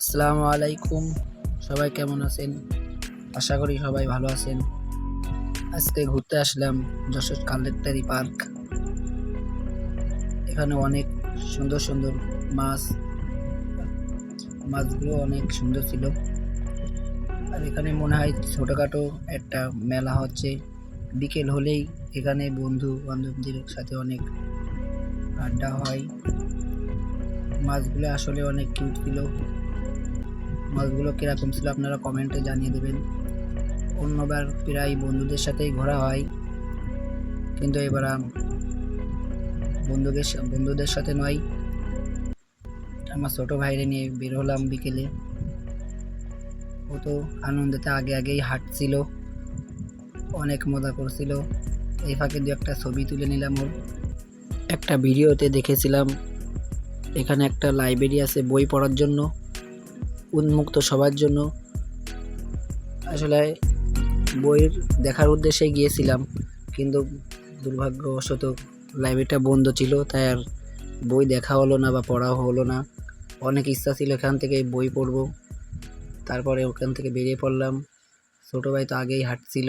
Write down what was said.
আসসালামু আলাইকুম। সবাই কেমন আছেন? আশা করি সবাই ভালো আছেন। আজকে ঘুরতে আসলাম যশোর কালেক্টারি পার্ক। এখানে অনেক সুন্দর সুন্দর মাছ, মাছগুলো অনেক সুন্দর ছিল। আর এখানে মনে হয় ছোটোখাটো একটা মেলা হচ্ছে। বিকেল হলেই এখানে বন্ধু বান্ধবদের সাথে অনেক আড্ডা হয়। মাছগুলো আসলে অনেক কিউট ছিল। মাছগুলো কীরকম ছিল আপনারা কমেন্টে জানিয়ে দেবেন। অন্যবার প্রায় বন্ধুদের সাথেই ঘোরা হয়। কিন্তু এবার বন্ধুদের বন্ধুদের সাথে নয়। আমার ছোটো ভাইরে নিয়ে বের হলাম বিকেলে। ও তো আনন্দেতে আগে আগেই হাঁটছিল। অনেক মজা করছিল। এই ফাঁকে দু একটা ছবি তুলে নিলাম ওর। একটা ভিডিওতে দেখেছিলাম। এখানে একটা লাইব্রেরি আছে বই পড়ার জন্য। উন্মুক্ত সবার জন্য। আসলে বইয়ের দেখার উদ্দেশ্যে গিয়েছিলাম, কিন্তু দুর্ভাগ্যবশত লাইব্রেরিটা বন্ধ ছিল, তাই আর বই দেখা হলো না বা পড়া হলো না। অনেক ইচ্ছা ছিল এখান থেকে বই পড়ব। তারপরে ওখান থেকে বেরিয়ে পড়লাম। ছোটো ভাই তো আগেই হাঁটছিল।